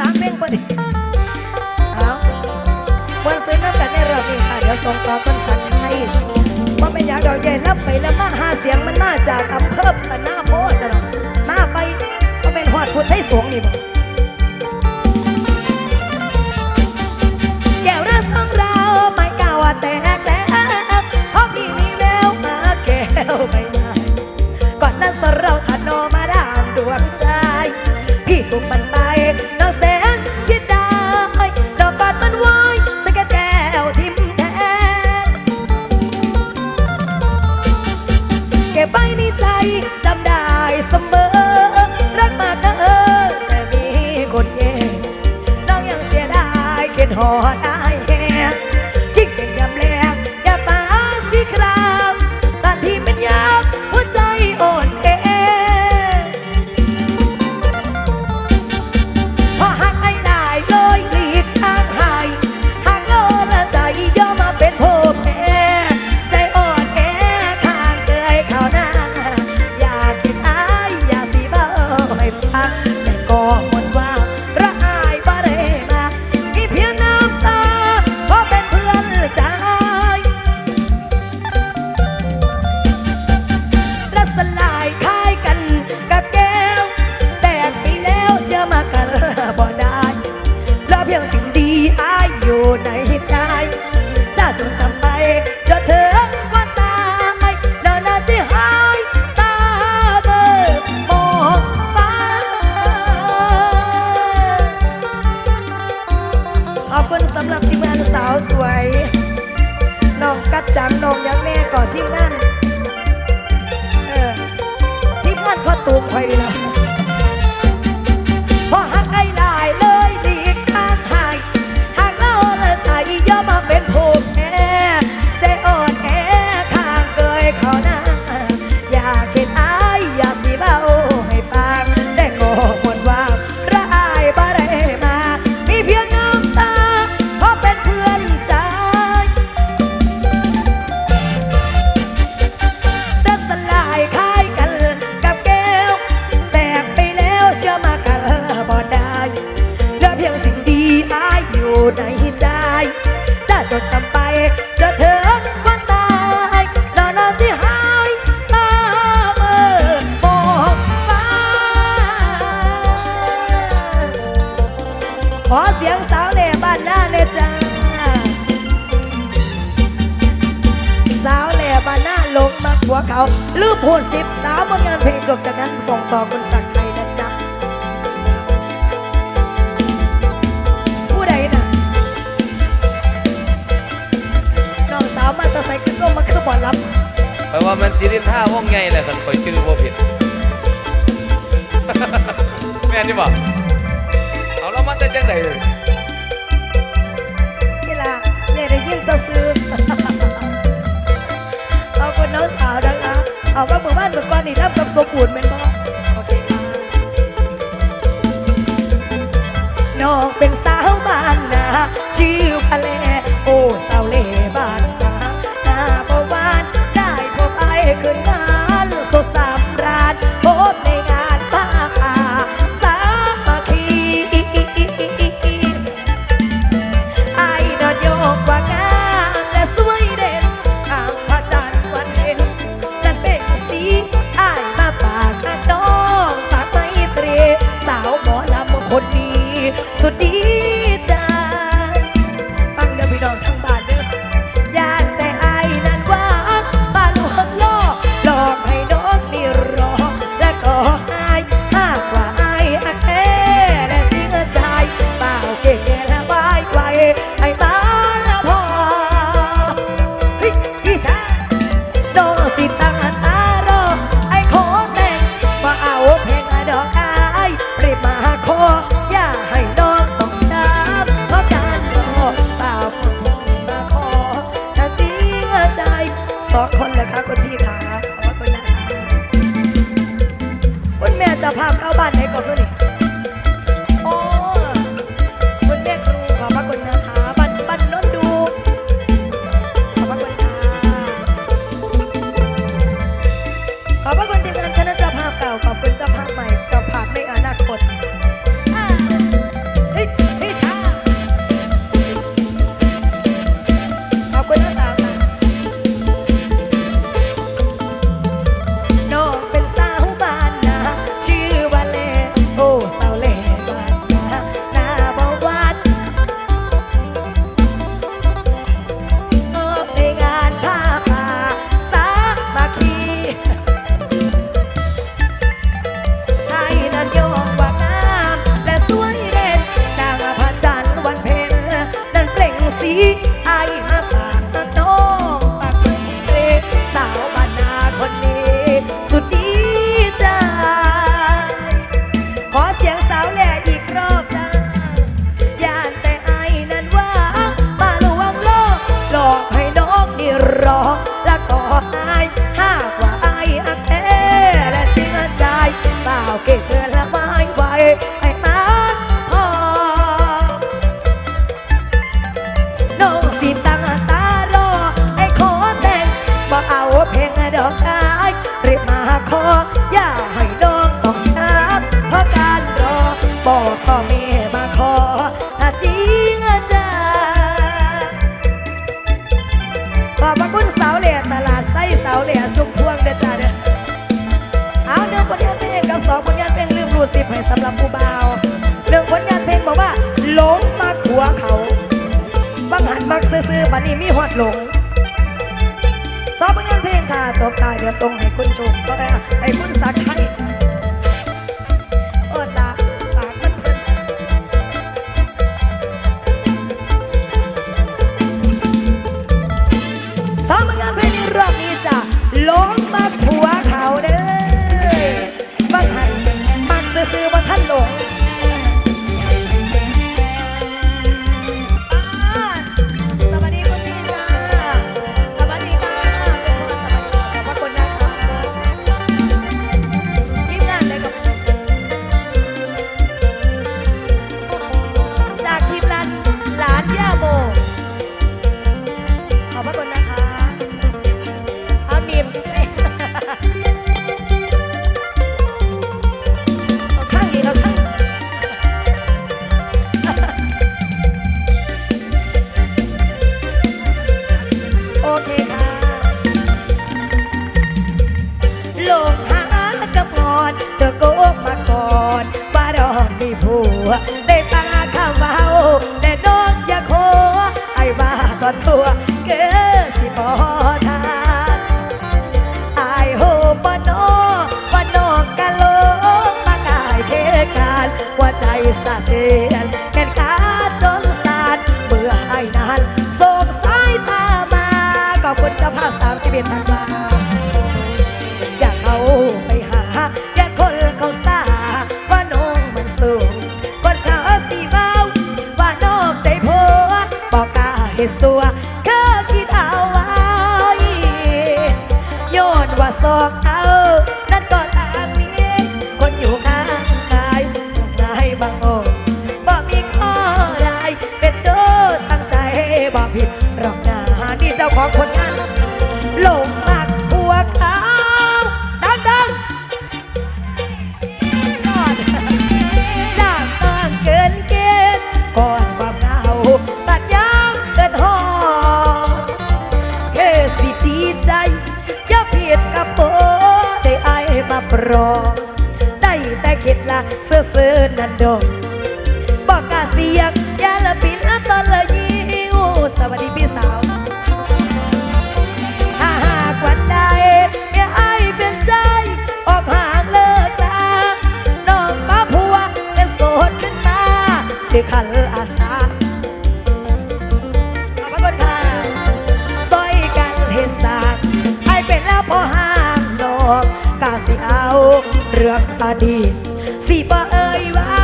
สามเพลงบนเอาบนซื้อน้ำกันในรอบนี้ค่ะ เดี๋ยวส่งต่อคนสัตว์ชัยว่าเป็นยาดอกใหญ่ลับไปแล้วมาหาเสียงมันมาจากอำเภอปะหน้าโพสนะมาไปก็เป็นหอดพุทให้สวงนี่บ่แก้วรักของเราไม่กล่าวแต่แต่เพราะพี่มีแววมาแก้วไม่ได้ก่อนนั้นเราถัดนอมา ขอเสียงสาวเล่บ้านหน้าเลยจ้า สาวเล่บ้านหน้าลงมาหัวเขาลืบโหดสิบสาวบนงานเพลงจบจากนั้นส่งต่อคุณศักชัยนะจ๊ะผู้ใดน่ะน้องสาวมาตะใส่กระส้มมาคือบอลลับแปลว่ามันสีรินท่าวงไงแหละคนคอยชื่อว่าผิด แม่นี่บอก แล้วมันจะจังไดนี่ล่ะแม่ได้ยินตัวซื้อเอาคนน้องสาวนะคะเอาว่าหมู่บ้านเมู่ก้อนนี่รับกับสมบูรณ์เป็นบ่น้องเป็นสาวบ้านนาชื่อพะเลโอ้สาวเล่บ้าน สองคนเหรอคะคุณพี่คะขอบคุณนะคะคุณแม่จะพาเข้าบ้านไหนก่อนคุณนี่ สองผลงานเพลงลืมรูดสิบให้สำหรับผู้บ่าวเรื่องผลงานเพลงบอกว่าหลงมาขัวเขาบังหันมักซื้อๆบัดนี้มีหอดหลงสองผลงานเพลงค่ะตบตายเดี๋ยวส่งให้คุณชมก็ได้ให้คุณสักชัยเออตาสามงานเพลงในรอบนี้จะล้มมาผัว ตอนตัวเกสิบอทานอายโหบนอว่านอกกะโลกมากายเทการว่าใจสะเทือนแก่นกาจนสานเมื่อไอ้นานส่งสายตามาขอบคุณเจ้าภาพสามสิบเอ็ดธันวา แต่สัวเธอคิดเอาไว้โยนว่าสอกเอา สื้อนันดงบอกกาเสียงอย่าละปิดละตอนละยิ้วสวัสดีพี่สาวถ้าหากวันใดเมียไอายเป็นใจ ออกห่างเลิกลาน้องมาผัวเป็นโสดขึ้นมาสิขันอาสาขอบพระคุณค่ะซอยกันเฮ็ดสร้างให้เป็นแล้วพอห้ามนอกกาสิเอาเรื่องอดีตสิบ่เอ่ยว้า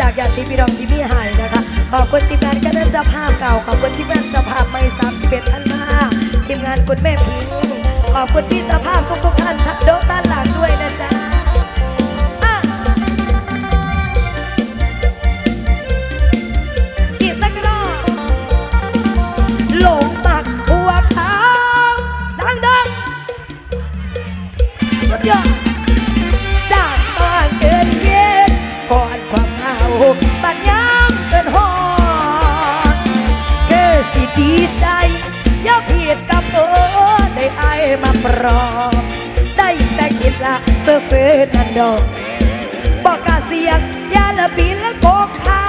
จากยาติพี่รองที่พี่หายนะคะขอบคุณทีมงานคณะเจ้าภาพเก่าค่ะ ดีใจอย่าผิดกับเออได้ไอายมาปลอบได้แต่คิดละเสื้อเสื้อนันดอกบอกกาเสียงยาละปีละโกกเท้า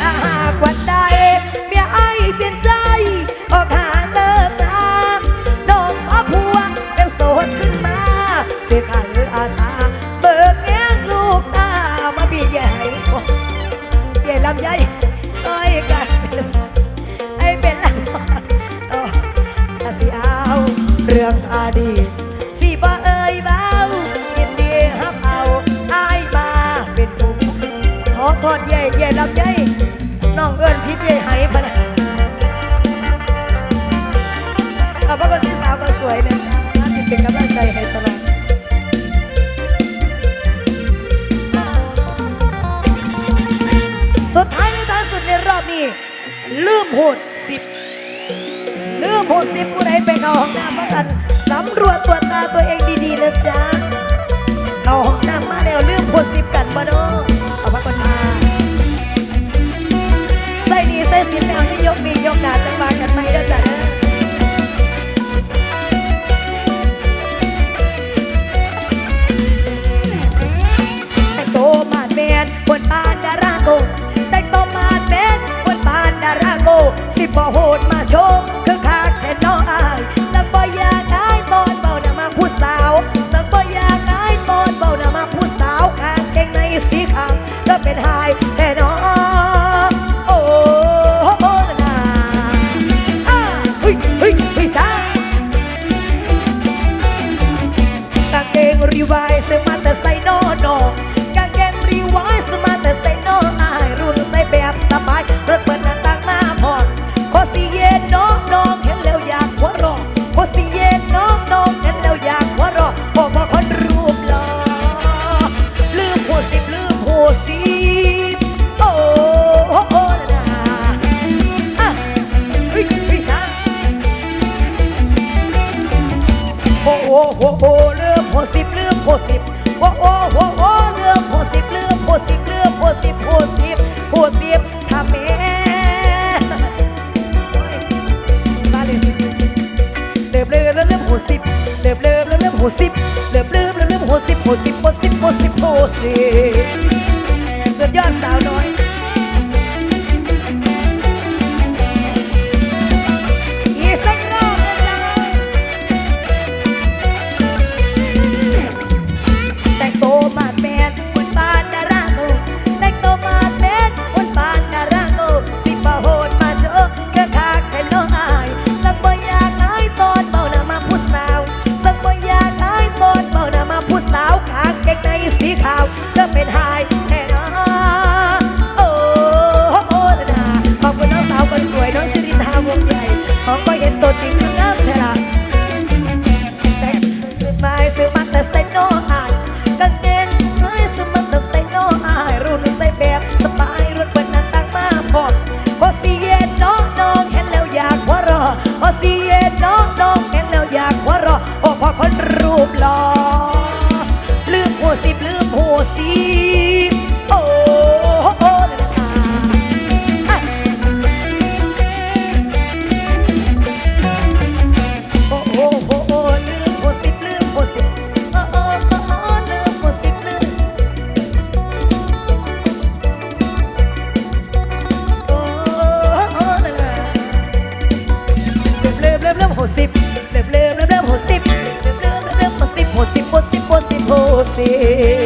ถ้าหากวันใดเมียไอเปลี่ยนใจ ออกหาเลิกลาน้องพ่อผัวยังโสดขึ้นมาเสียขันอาสา ลำใหญ่ต้อยกันไอ้เป็นลำเอาถ้าสิเอาเรื่องอดีตสิบ่เอ่ยเบายินดีฮับเอาไอ้ายมาเป็นผู้ขอโทษเย่เย่ลำไยน้องเอิญพี่เย่ไหพะนะขอบพระคุณพี่สาวก็สวยเนะ บ่โหดมาชม 要个勺 สิบเริ่มเริ่มเริ่มเริ่มหกสิบเริ่มเริ่มเริ่มเริ่มหกสิบหกสิบหกสิบหกสิบหกสิบ